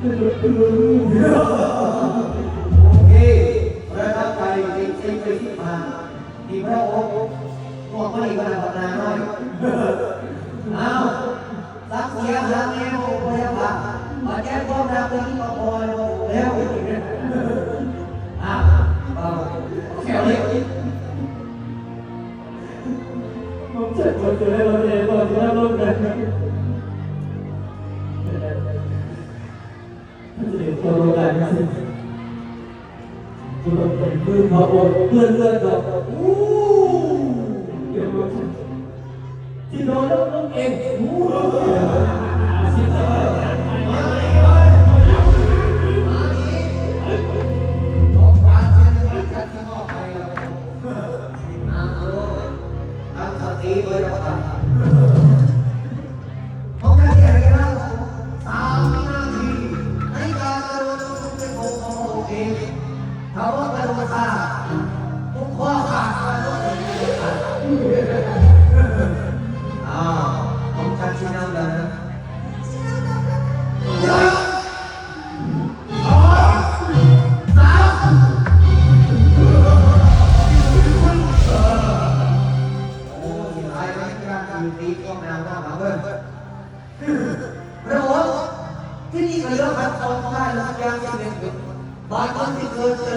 โอเคประทับใจจริงๆไปที่มานที่พระองค์มอบให้กับนาน้อยเอาสักเสียงหางแนวพยาบาลมาแก้ความรักที่มาคอยแล้วอะเอาแค่นี้ผมเจ็บปวดอยู่ในรถเองตอนที่นั่งรถกัน เด็กตัวกันคุณเป็นมือพระองค์เพื่อนเลื่อดดอกอู้เดี๋ยวที่โดนแล้วน้องเองอู้สิตาของฟ้าเช่นนั้นกันที่มอบให้เราเอ ถ้าว่ากระโดดขาผมขอขาดกระโดดอ้าวผมชัดชินเอาเดินเดี๋ยวสองสามโอ้ยไอ้ไม่กล้าทำตีก็แมวก็มาเบิ้ลพระองค์ที่นี่ก็เลือกพันตอนได้แล้วยังยังเด็กบางคนที่เกิด